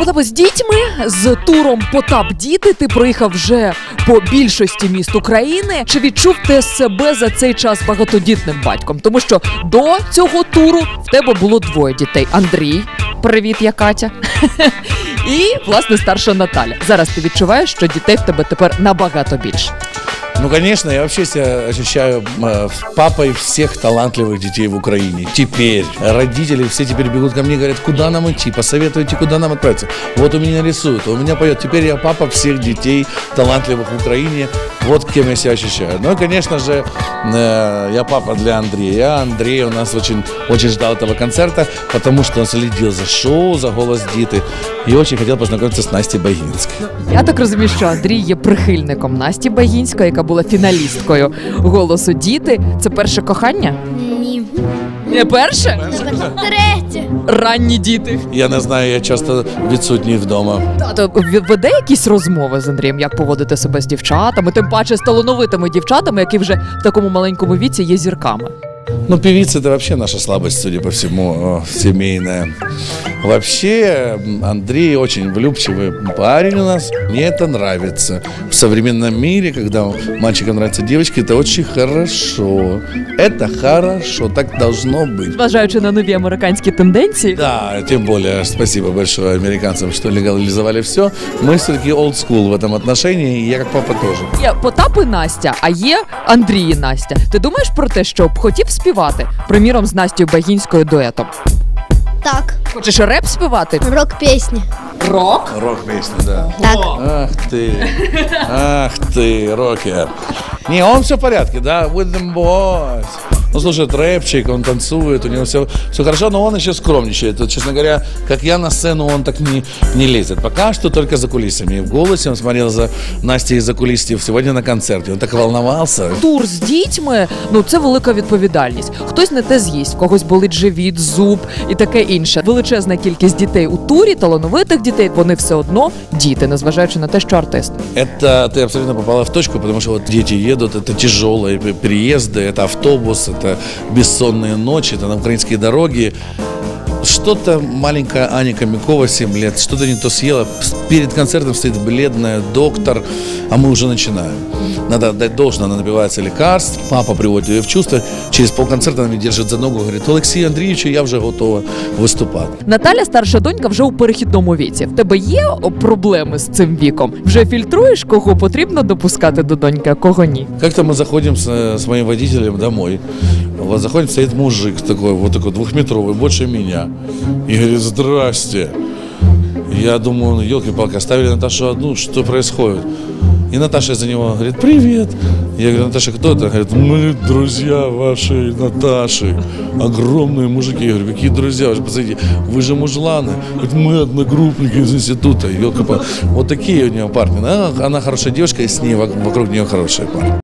Потапо, з дітьми з туром Потап діти ти проїхав вже по більшості міст України. Чи відчув ти себе за цей час багатодітним батьком? Тому що до цього туру в тебе було двоє дітей: Андрій, привіт, я Катя. І власне старша Наталя. Зараз ти відчуваєш, що дітей в тебе тепер набагато більше. Ну, конечно, я вообще себя ощущаю э, папой всех талантливых детей в Украине. Теперь родители все теперь бегут ко мне и говорят, куда нам идти, посоветуйте, куда нам отправиться. Вот у меня рисуют, у меня поет. Теперь я папа всех детей талантливых в Украине. Вот кем я себя ощущаю. Ну и, конечно же, э, я папа для Андрея. Андрей у нас очень, очень ждал этого концерта, потому что он следил за шоу, за голос Диты и очень хотел познакомиться с Настей Богинской. Я так розумію, що Андрій є прихильником Насті Багінської, яка була фіналісткою голосу Діти. Це перше кохання? Ні. Не перше? Третє. Ранні діти. Я не знаю, я часто відсутній вдома. Тато в- веде якісь розмови з Андрієм, як поводити себе з дівчатами, тим паче з талановитими дівчатами, які вже в такому маленькому віці є зірками. Ну, певица это вообще наша слабость, судя по всему, э, семейная. Вообще, м, Андрей очень влюбчивый парень у нас. Мне это нравится. В современном мире, когда мальчикам нравятся девочки, это очень хорошо. Это хорошо, так должно быть. Зважаючи на нові американські тенденції, Да, тем более, спасибо большое американцам, что легализовали все. Мы все-таки old school в этом отношении, и я как папа тоже. є Потап і Настя, а є Андрій і Настя. Ти думаєш про те, що б хотів співати, приміром, з Настю Багінською дуетом? Так. Хочеш реп співати? Рок пісні. Рок? Рок-песня, да. Так. Ах ти. ах ти, рокер. Ні, он все в порядке, да, with them boys. Он слушает рэпчик, он танцует, у него все, все хорошо, но он еще скромничает. Вот, честно говоря, как я на сцену, он так не, не лезет. Пока что только за кулисами. И в голосе он смотрел за Настей из-за кулисьев сегодня на концерте. Он так волновался. Тур з дітьми ну це велика відповідальність. Хтось не те з'їсть, в когось болить живіт, зуб і таке інше. Величезна кількість дітей у турі, талановитих дітей, вони все одно діти, незважаючи на те, що артист. Это ты абсолютно попала в точку, потому что вот дети едут, это тяжелые п- переезды, это автобус, это бессонные ночи, это на украинские дороги. Что-то маленькая Аня Хомякова, 7 лет, что-то не то съела. С- Перед концертом стоит бледная доктор, а мы уже начинаем. Надо отдать должное, она напивается лекарств, папа приводит ее в чувство. Через полконцерта она меня держит за ногу, говорит, Олексій Андрійовичу, я вже готова виступати. Наталя, старша донька, вже у перехідному віці. В тебе є о, проблеми з цим віком? Вже фільтруєш, кого потрібно допускати до доньки, а кого ні? Как-то мы заходим с, с моим водителем домой. Вот заходим, стоит мужик такой, вот такой двухметровый, больше меня. И говорит, здрасте. Я думаю, ну, елки-палки, оставили Наташу одну, что происходит? И Наташа за него говорит, привет. Я говорю, Наташа, кто это? Говорит, мы друзья вашей Наташи. Огромные мужики. Я говорю, какие друзья? Вы же посмотрите, вы же мужланы. Говорит, мы одногруппники из института. елки Вот такие у нее парни. Она, она хорошая девушка, и с ней вок- вокруг нее хорошие парни.